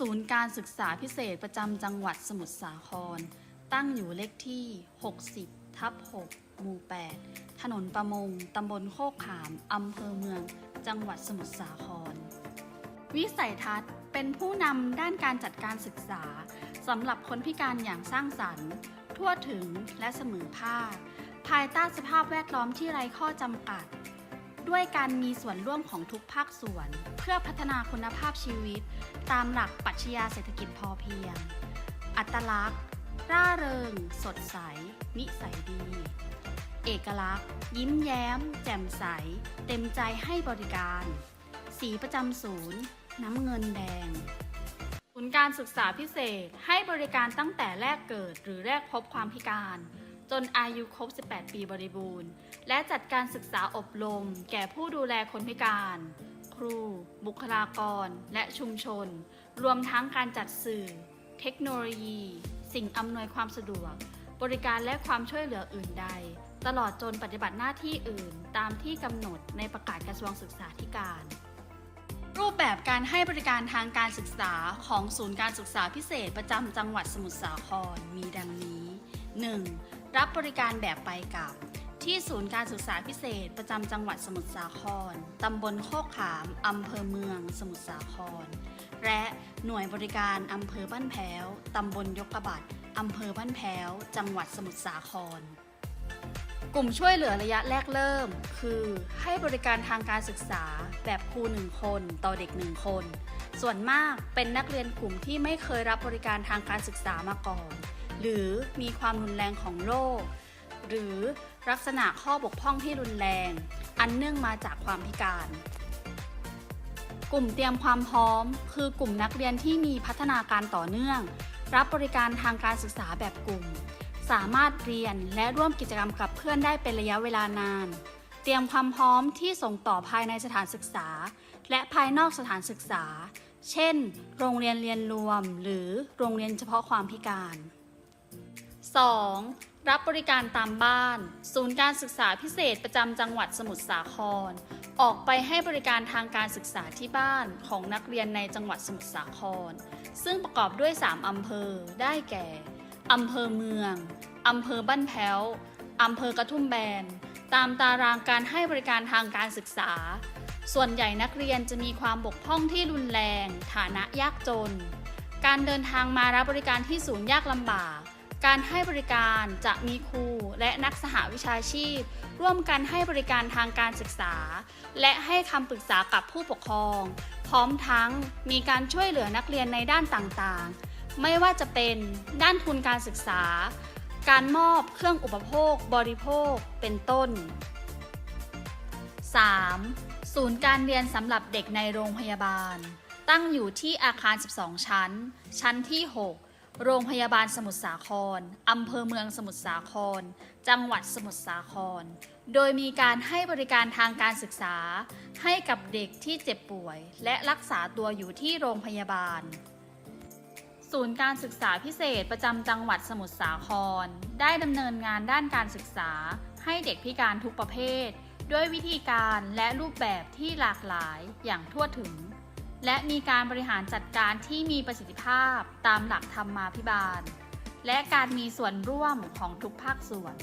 ศูนย์การศึกษาพิเศษประจำจังหวัดสมุทรสาคร ตั้งอยู่เลขที่ 60 ทับ 6 หมู่ 8 ถนนประมง ตำบลโคกขาม อำเภอเมือง จังหวัดสมุทรสาคร วิสัยทัศน์เป็นผู้นำด้านการจัดการศึกษาสำหรับคนพิการอย่างสร้างสรรค์ ทั่วถึงและเสมอภาคภายใต้สภาพแวดล้อมที่ไร้ข้อจำกัด ด้วยการมีส่วนร่วมของทุกภาคส่วน เพื่อพัฒนาคุณภาพชีวิต ตามหลักปรัชญาเศรษฐกิจพอเพียง อัตลักษณ์ ร่าเริง สดใส นิสัยดี เอกลักษณ์ ยิ้มแย้ม แจ่มใส เต็มใจให้บริการ สีประจำศูนย์ น้ำเงินแดงศูนย์การศึกษาพิเศษให้บริการตั้งแต่แรกเกิดหรือแรกพบความพิการ จนอายุครบ 18 ปีบริบูรณ์ และจัดการศึกษาอบรม แก่ผู้ดูแลคนพิการ ครู บุคลากร และชุมชน รวมทั้งการจัดสื่อ เทคโนโลยี สิ่งอำนวยความสะดวก บริการและความช่วยเหลืออื่นใด ตลอดจนปฏิบัติหน้าที่อื่น ตามที่กำหนดในประกาศกระทรวงศึกษาธิการ รูปแบบการให้บริการทางการศึกษาของศูนย์การศึกษาพิเศษประจำจังหวัดสมุทรสาครมีดังนี้ 1. รับบริการแบบไปกลับ ที่ศูนย์การศึกษาพิเศษ ประจำจังหวัดสมุทรสาคร ตำบลโคกขาม อำเภอเมือง สมุทรสาคร และหน่วยบริการอำเภอบ้านแพ้ว ตำบลยกกระบัดอำเภอบ้านแพ้ว จังหวัดสมุทรสาคร กลุ่มช่วยเหลือระยะแรกเริ่ม คือให้บริการทางการศึกษาแบบครูหนึ่งคนต่อเด็กหนึ่งคน ส่วนมากเป็นนักเรียนกลุ่มที่ไม่เคยรับบริการทางการศึกษามาก่อน หรือมีความรุนแรงของโรค หรือลักษณะข้อบกพร่องที่รุนแรง อันเนื่องมาจากความพิการ กลุ่มเตรียมความพร้อม คือกลุ่มนักเรียนที่มีพัฒนาการต่อเนื่อง รับบริการทางการศึกษาแบบกลุ่ม สามารถเรียนและร่วมกิจกรรมกับเพื่อนได้เป็นระยะเวลานาน เตรียมความพร้อมที่ส่งต่อภายในสถานศึกษา และภายนอกสถานศึกษาเช่น โรงเรียนเรียนรวม หรือโรงเรียนเฉพาะความพิการ 2. รับบริการตามบ้าน ศูนย์การศึกษาพิเศษประจำจังหวัดสมุทรสาคร ออกไปให้บริการทางการศึกษาที่บ้านของนักเรียนในจังหวัดสมุทรสาคร ซึ่งประกอบด้วย 3 อำเภอ ได้แก่ อำเภอเมือง อำเภอบ้านแพ้ว อำเภอกระทุ่มแบน ตามตารางการให้บริการทางการศึกษา ส่วนใหญ่นักเรียนจะมีความบกพร่องที่รุนแรง ฐานะยากจน การเดินทางมารับบริการที่ศูนย์ยากลำบาก การให้บริการจะมีครูและนักสหวิชาชีพ ร่วมกันให้บริการทางการศึกษา และให้คำปรึกษากับผู้ปกครอง พร้อมทั้งมีการช่วยเหลือนักเรียนในด้านต่างๆ ไม่ว่าจะเป็นด้านทุนการศึกษา การมอบเครื่องอุปโภค บริโภค เป็นต้น 3. ศูนย์การเรียนสำหรับเด็กในโรงพยาบาล ตั้งอยู่ที่อาคาร 12 ชั้น ชั้นที่ 6 โรงพยาบาลสมุทรสาคร อำเภอเมืองสมุทรสาคร จังหวัดสมุทรสาคร โดยมีการให้บริการทางการศึกษา ให้กับเด็กที่เจ็บป่วย และรักษาตัวอยู่ที่โรงพยาบาล ศูนย์การศึกษาพิเศษประจำจังหวัดสมุทรสาคร ได้ดำเนินงานด้านการศึกษา ให้เด็กพิการทุกประเภท ด้วยวิธีการและรูปแบบที่หลากหลายอย่างทั่วถึง และมีการบริหารจัดการที่มีประสิทธิภาพตามหลักธรรมมาพิบาล และการมีส่วนร่วมของทุกภาคส่วน